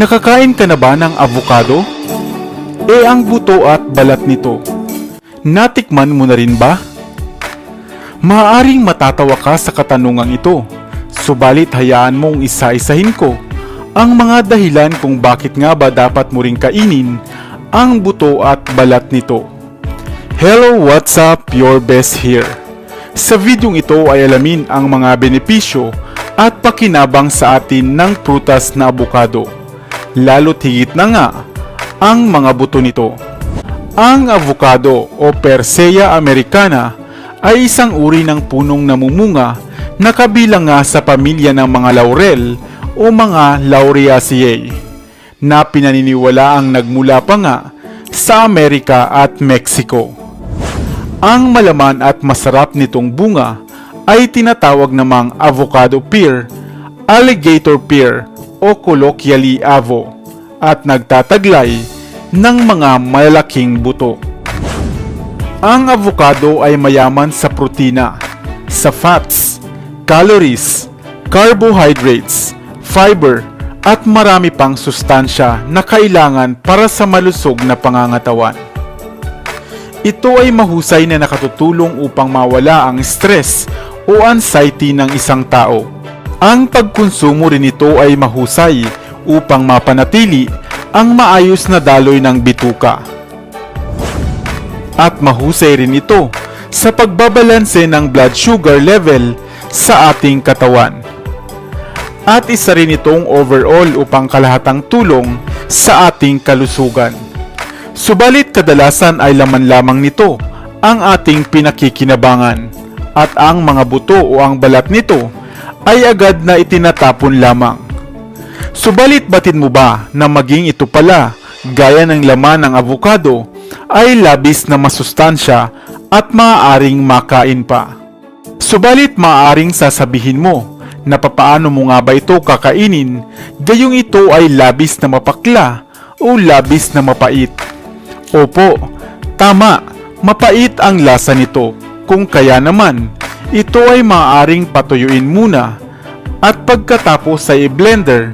Nakakain ka na ba ng avocado? E ang buto at balat nito. Natikman mo na rin ba? Maaaring matatawa ka sa katanungang ito, subalit hayaan mong isa-isahin ko ang mga dahilan kung bakit nga ba dapat mo ring kainin ang buto at balat nito. Hello, what's up? Your best here. Sa videong ito ay alamin ang mga benepisyo at pakinabang sa atin ng prutas na abukado. Lalo't higit na nga ang mga buto nito. Ang avocado o Persea americana ay isang uri ng punong namumunga na kabilang nga sa pamilya ng mga laurel o mga Lauriaceae na pinaniniwala ang nagmula pa nga sa Amerika at Mexico. Ang malaman at masarap nitong bunga ay tinatawag namang avocado pear, alligator pear o colloquially avo at nagtataglay ng mga malalaking buto. Ang avocado ay mayaman sa protina, sa fats, calories, carbohydrates, fiber, at marami pang sustansya na kailangan para sa malusog na pangangatawan. Ito ay mahusay na nakatutulong upang mawala ang stress o anxiety ng isang tao. Ang pagkonsumo rin nito ay mahusay upang mapanatili ang maayos na daloy ng bituka. At mahusay rin ito sa pagbabalanse ng blood sugar level sa ating katawan. At isa rin itong overall upang kalahatang tulong sa ating kalusugan. Subalit kadalasan ay laman lamang nito ang ating pinakikinabangan at ang mga buto o ang balat nito ay agad na itinatapon lamang. Subalit batid mo ba na maging ito pala gaya ng laman ng avocado ay labis na masustansya at maaaring makain pa. Subalit maaaring sasabihin mo na papaano mo nga ba ito kakainin gayong ito ay labis na mapakla o labis na mapait. Opo, tama, mapait ang lasa nito. Kung kaya naman, ito ay maaaring patuyuin muna at pagkatapos ay i-blender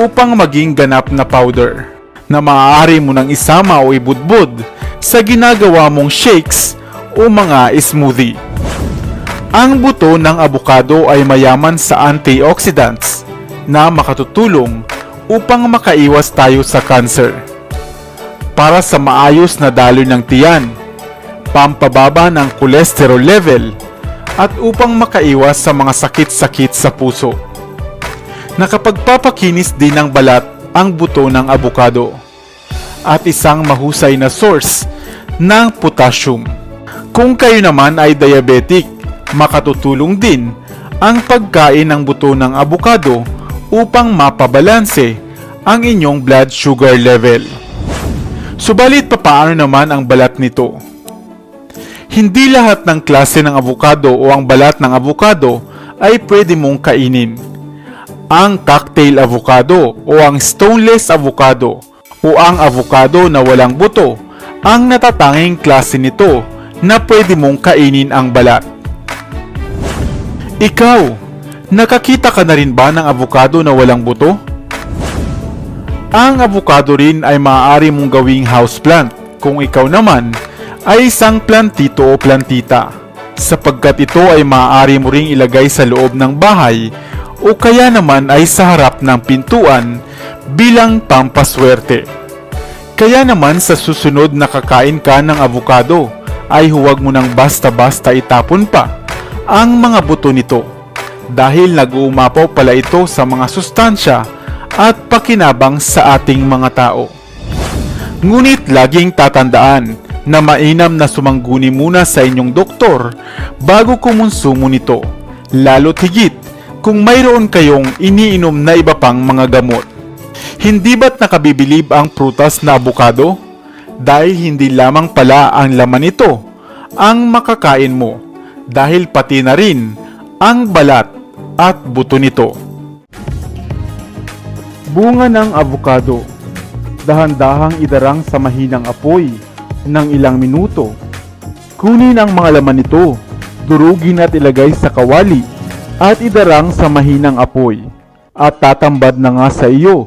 upang maging ganap na powder na maaari mo nang isama o ibudbud sa ginagawa mong shakes o mga smoothie. Ang buto ng abukado ay mayaman sa antioxidants na makatutulong upang makaiwas tayo sa cancer. Para sa maayos na daloy ng tiyan, pampababa ng cholesterol level, at upang makaiwas sa mga sakit-sakit sa puso. Nakapagpapakinis din ng balat ang buto ng abukado at isang mahusay na source ng potassium. Kung kayo naman ay diabetic, makatutulong din ang pagkain ng buto ng abukado upang mapabalanse ang inyong blood sugar level. Subalit papaano naman ang balat nito? Hindi lahat ng klase ng avocado o ang balat ng avocado ay pwede mong kainin. Ang cocktail avocado o ang stoneless avocado o ang avocado na walang buto ang natatanging klase nito na pwede mong kainin ang balat. Ikaw, nakakita ka na rin ba ng avocado na walang buto? Ang avocado rin ay maaari mong gawing houseplant kung ikaw naman ay isang plantito o plantita sapagkat ito ay maaari mo ring ilagay sa loob ng bahay o kaya naman ay sa harap ng pintuan bilang pampaswerte. Kaya naman sa susunod na kakain ka ng avocado ay huwag mo nang basta-basta itapon pa ang mga buto nito dahil nag-uumapaw pala ito sa mga sustansya at pakinabang sa ating mga tao. Ngunit laging tatandaan na mainam na sumangguni muna sa inyong doktor bago kumonsumo nito, lalo't higit kung mayroon kayong iniinom na iba pang mga gamot. Hindi ba't nakabibilib ang prutas na abukado? Dahil hindi lamang pala ang laman nito ang makakain mo, dahil pati na rin ang balat at buto nito. Bunga ng avocado. Dahan-dahang idarang sa mahinang apoy ng ilang minuto. Kunin ang mga laman nito, durugin at ilagay sa kawali at idarang sa mahinang apoy at tatambad na nga sa iyo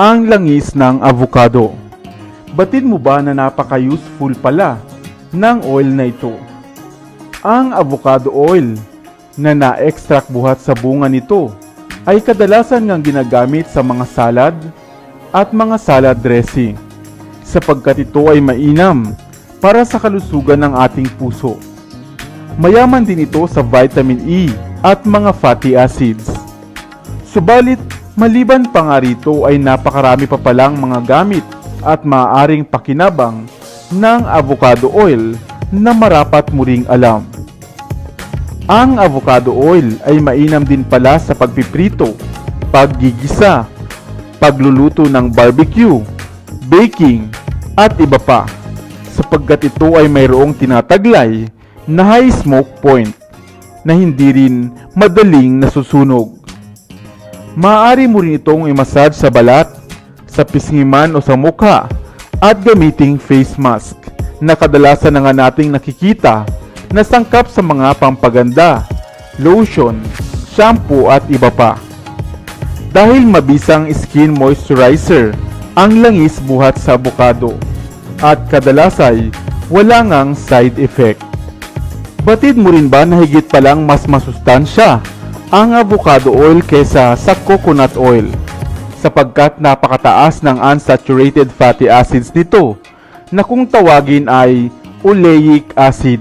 ang langis ng avocado. Batid mo ba na napaka-useful pala ng oil na ito? Ang avocado oil na na-extract buhat sa bunga nito ay kadalasan ngang ginagamit sa mga salad at mga salad dressing sapagkat ito ay mainam para sa kalusugan ng ating puso. Mayaman din ito sa vitamin E at mga fatty acids. Subalit, maliban pa nga rito ay napakarami pa palang mga gamit at maaaring pakinabang ng avocado oil na marapat mo ring alam. Ang avocado oil ay mainam din pala sa pagpiprito, paggigisa, pagluluto ng barbecue, baking, at iba pa sapagkat ito ay mayroong tinataglay na high smoke point na hindi rin madaling nasusunog. Maaari mo rin itong imasad sa balat, sa pisngiman o sa mukha at gamiting face mask na kadalasan na nga nating nakikita na sangkap sa mga pampaganda, lotion, shampoo at iba pa. Dahil mabisang skin moisturizer ang langis buhat sa avocado at kadalasay wala ngang side effect. Batid mo rin ba na higit palang mas masustansya ang avocado oil kesa sa coconut oil sapagkat napakataas ng unsaturated fatty acids nito na kung tawagin ay oleic acid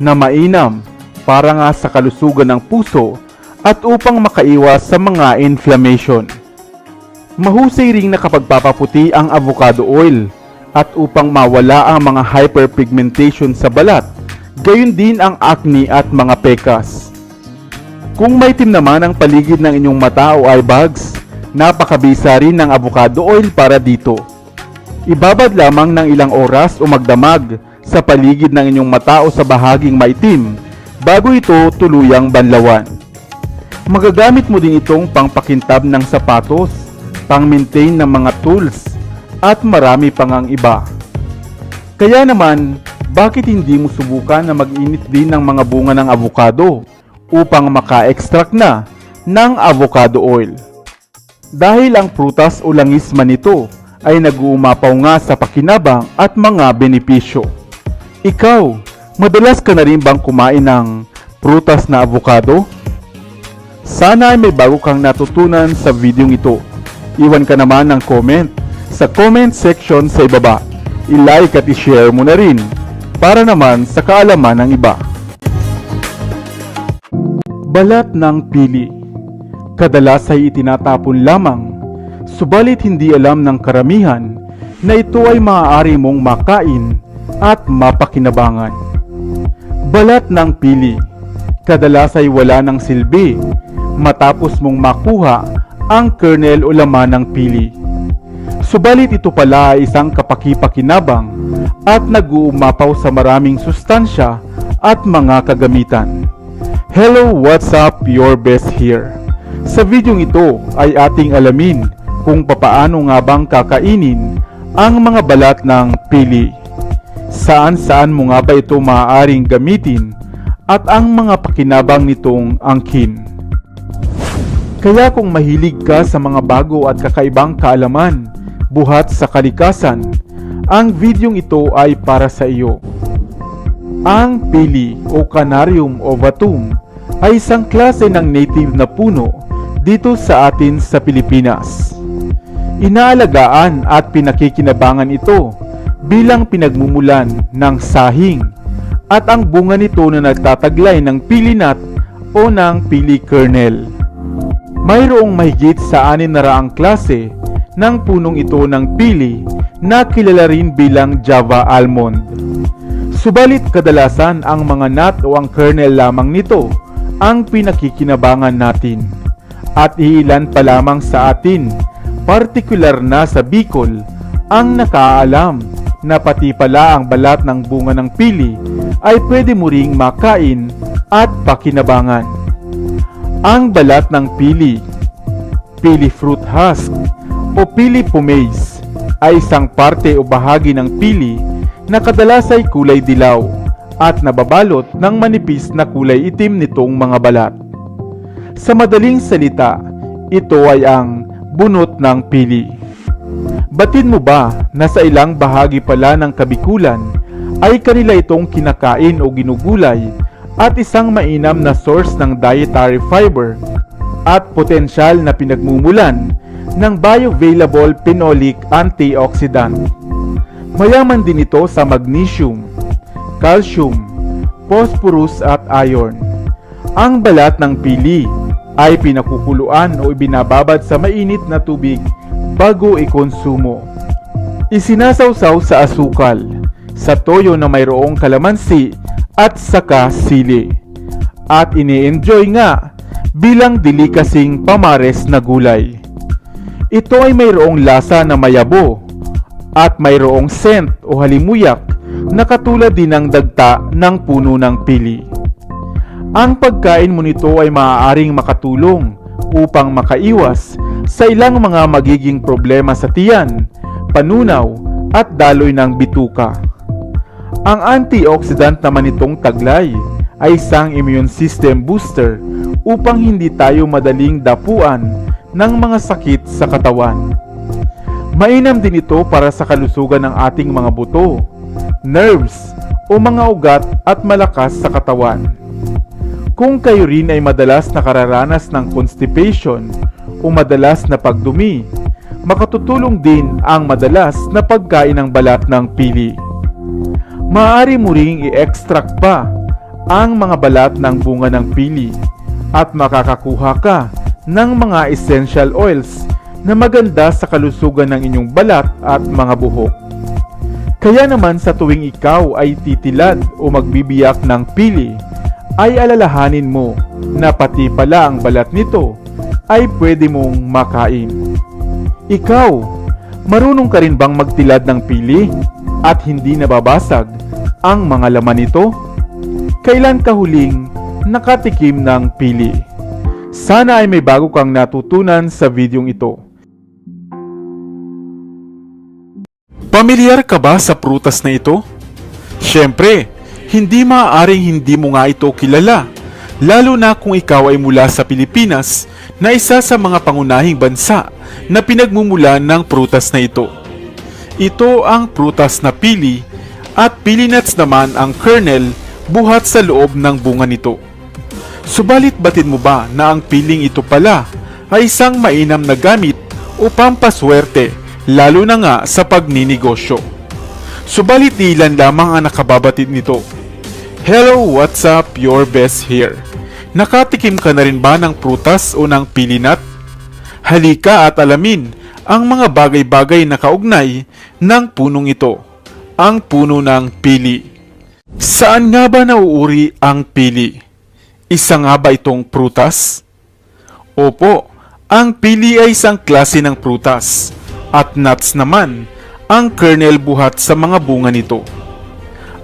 na mainam para nga sa kalusugan ng puso at upang makaiwas sa mga inflammation. Mahusay ring nakapagpapaputi ang avocado oil at upang mawala ang mga hyperpigmentation sa balat, gayon din ang acne at mga pekas. Kung may tim naman ang paligid ng inyong mata o eye bags, napakabisa rin ng avocado oil para dito. Ibabad lamang ng ilang oras o magdamag sa paligid ng inyong mata o sa bahaging maitim bago ito tuluyang banlawan. Magagamit mo din itong pangpakintab ng sapatos, pang-maintain ng mga tools, at marami pang ang iba. Kaya naman, bakit hindi mo subukan na mag-init din ng mga bunga ng avocado upang maka-extract na ng avocado oil? Dahil ang prutas o langis man ito ay nag-uumapaw nga sa pakinabang at mga benepisyo. Ikaw, madalas ka na rin bang kumain ng prutas na avocado? Sana ay may bago kang natutunan sa videong ito. Iwan ka naman ng comment sa comment section sa ibaba. I-like at i-share mo na rin para naman sa kaalaman ng iba. Balat ng pili Kadalas ay itinatapon lamang, subalit hindi alam ng karamihan na ito ay maaari mong makain at mapakinabangan. Balat ng pili Kadalas ay wala ng silbi matapos mong makuha ang kernel o laman ng pili. Subalit ito pala ay isang kapaki-pakinabang at nag-uumapaw sa maraming sustansya at mga kagamitan. Hello, what's up? Your best here. Sa videong ito ay ating alamin kung papaano nga bang kakainin ang mga balat ng pili. Saan-saan mo nga ba ito maaaring gamitin at ang mga pakinabang nitong angkin. Kaya kung mahilig ka sa mga bago at kakaibang kaalaman buhat sa kalikasan, ang videong ito ay para sa iyo. Ang pili o Canarium ovatum ay isang klase ng native na puno dito sa atin sa Pilipinas. Inaalagaan at pinakikinabangan ito bilang pinagmumulan ng sahing at ang bunga nito na nagtataglay ng pili nut o ng pili kernel. Mayroong mahigit sa anin na raang klase ng punong ito ng pili na kilala rin bilang Java almond. Subalit kadalasan ang mga nut o ang kernel lamang nito ang pinakikinabangan natin. At iilan pa lamang sa atin, partikular na sa Bicol, ang nakaalam na pati pala ang balat ng bunga ng pili ay pwede mo ring makain at pakinabangan. Ang balat ng pili, pili fruit husk o pili pomace ay isang parte o bahagi ng pili na kadalas ay kulay dilaw at nababalot ng manipis na kulay itim nitong mga balat. Sa madaling salita, ito ay ang bunot ng pili. Batid mo ba na sa ilang bahagi pala ng kabikulan ay kanila itong kinakain o ginugulay at isang mainam na source ng dietary fiber at potensyal na pinagmumulan ng bioavailable phenolic antioxidant. Mayaman din ito sa magnesium, calcium, phosphorus at iron. Ang balat ng pili ay pinakukuluan o ibinababad sa mainit na tubig bago ikonsumo. Isinasawsaw sa asukal, sa toyo na mayroong kalamansi at saka sili. At ini-enjoy nga bilang delikasing pamares na gulay. Ito ay mayroong lasa na mayabo at mayroong scent o halimuyak na katulad din ng dagta ng puno ng pili. Ang pagkain mo nito ay maaaring makatulong upang makaiwas sa ilang mga magiging problema sa tiyan, panunaw at daloy ng bituka. Ang antioxidant naman nitong taglay ay isang immune system booster upang hindi tayo madaling dapuan ng mga sakit sa katawan. Mainam din ito para sa kalusugan ng ating mga buto, nerves o mga ugat at malakas sa katawan. Kung kayo rin ay madalas nakararanas ng constipation o madalas na pagdumi, makatutulong din ang madalas na pagkain ng balat ng pili. Maaari mo ring i-extract pa ang mga balat ng bunga ng pili at makakakuha ka ng mga essential oils na maganda sa kalusugan ng inyong balat at mga buhok. Kaya naman sa tuwing ikaw ay titilad o magbibiyak ng pili, ay alalahanin mo na pati pala ang balat nito ay pwede mong makain. Ikaw, marunong ka rin bang magtilad ng pili at hindi nababasag ang mga laman nito? Kailan ka huling nakatikim ng pili? Sana ay may bago kang natutunan sa videong ito. Pamilyar ka ba sa prutas na ito? Siyempre, hindi maaaring hindi mo nga ito kilala, lalo na kung ikaw ay mula sa Pilipinas na isa sa mga pangunahing bansa na pinagmumulan ng prutas na ito. Ito ang prutas na pili at pili nuts naman ang kernel buhat sa loob ng bunga nito. Subalit batid mo ba na ang piling ito pala ay isang mainam na gamit o pampaswerte lalo na nga sa pagninegosyo. Subalit ilan lamang ang nakababatid nito. Hello, what's up? Your best here. Nakatikim ka na rin ba ng prutas o ng pilinat? Halika at alamin ang mga bagay-bagay na kaugnay ng punong ito, ang puno ng pili. Saan nga ba nauuri ang pili? Isa nga ba itong prutas? Opo, ang pili ay isang klase ng prutas at nuts naman ang kernel buhat sa mga bunga nito.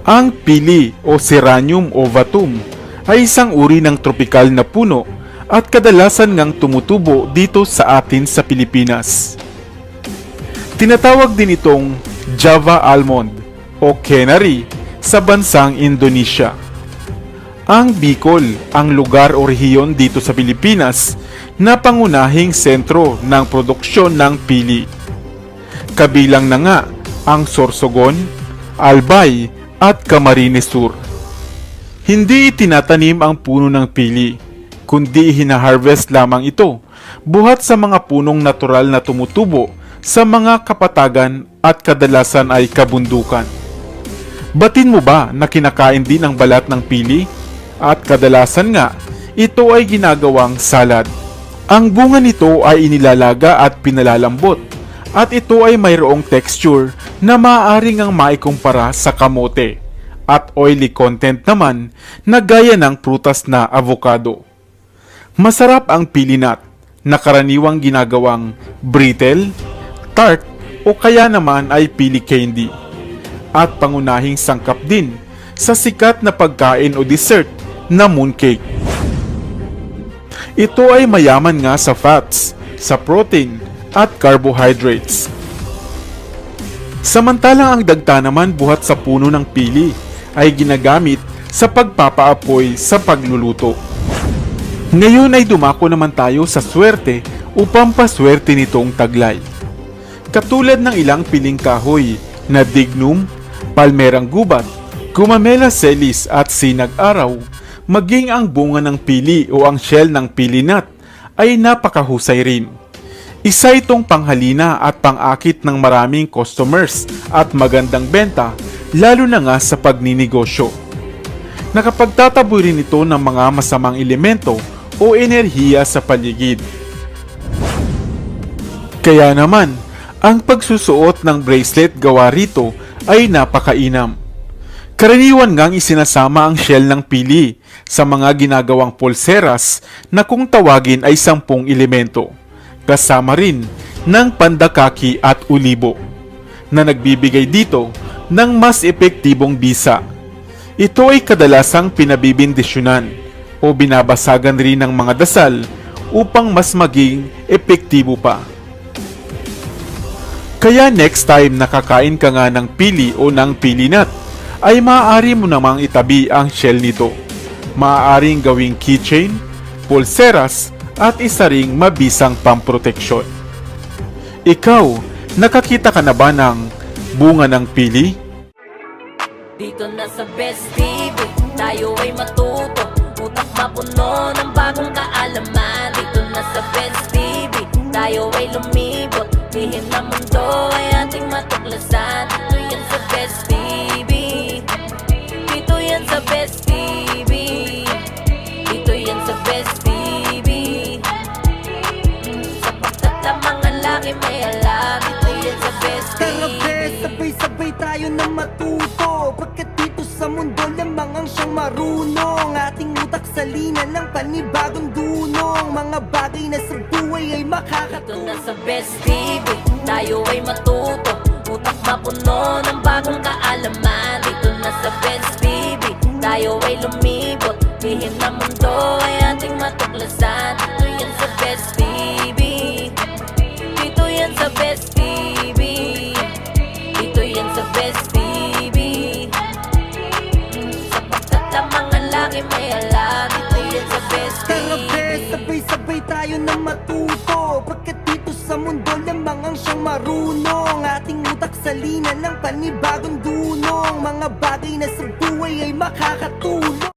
Ang pili o Seranium ovatum ay isang uri ng tropikal na puno at kadalasan ngang tumutubo dito sa atin sa Pilipinas. Tinatawag din itong Java almond o canary sa bansang Indonesia. Ang Bicol ang lugar o rehiyon dito sa Pilipinas na pangunahing sentro ng produksyon ng pili. Kabilang na nga ang Sorsogon, Albay at Camarines Sur. Hindi itinatanim ang puno ng pili, kundi hinaharvest lamang ito buhat sa mga punong natural na tumutubo sa mga kapatagan at kadalasan ay kabundukan. Batin mo ba na kinakain din ang balat ng pili? At kadalasan nga, ito ay ginagawang salad. Ang bunga nito ay inilalaga at pinalalambot at ito ay mayroong texture na maaaring ang maikumpara sa kamote at oily content naman na gaya ng prutas na avocado. Masarap ang pilinat na karaniwang ginagawang brittle, tart o kaya naman ay pili candy at pangunahing sangkap din sa sikat na pagkain o dessert na mooncake. Ito ay mayaman nga sa fats, sa protein at carbohydrates. Samantalang ang dagta naman buhat sa puno ng pili ay ginagamit sa pagpapaapoy sa pagluluto. Ngayon ay dumako naman tayo sa swerte upang paswerte nitong taglay. Katulad ng ilang piling kahoy na dignum, palmerang gubat, gumamela selis at sinag araw, maging ang bunga ng pili o ang shell ng pili nut ay napakahusay rin. Isa itong panghalina at pangakit ng maraming customers at magandang benta lalo na nga sa pagninegosyo. Nakapagtataboy rin ito ng mga masamang elemento o enerhiya sa paligid. Kaya naman, ang pagsusuot ng bracelet gawa rito ay napakainam. Karaniwan ngang isinasama ang shell ng pili sa mga ginagawang pulseras na kung tawagin ay sampung elemento, kasama rin ng pandakaki at ulibo, na nagbibigay dito ng mas epektibong bisa. Ito ay kadalasang pinabibindisyonan o binabasagan rin ng mga dasal upang mas maging epektibo pa. Kaya next time nakakain ka nga ng pili o ng pili nut, ay maaari mo namang itabi ang shell nito. Maaaring gawing keychain, pulseras, at isa ring mabisang pamproteksyon. Ikaw, nakakita ka na ba ng bunga ng pili? Dito na sa Best TV, tayo ay matuto Utak mapuno ng bagong kaalaman Dito na sa Best TV, tayo ay lumibot Lihim na mundo ay ating matuklasan. Dito yan sa Best TV Dito yan sa Best TV Dito yan sa Best TV Sapagkat ang mga laki may alam. Dito yan sa Best Tara TV be, sabay-sabay tayo na matuto. Pagkat dito sa mundo lamang ang siyang marunong? Ating utak sa lina ng panibagong dunong. Mga bagay na sa buhay ay makakatulong na sa Best TV, tayo ay matuto. Utak mapuno ng bagong kaalaman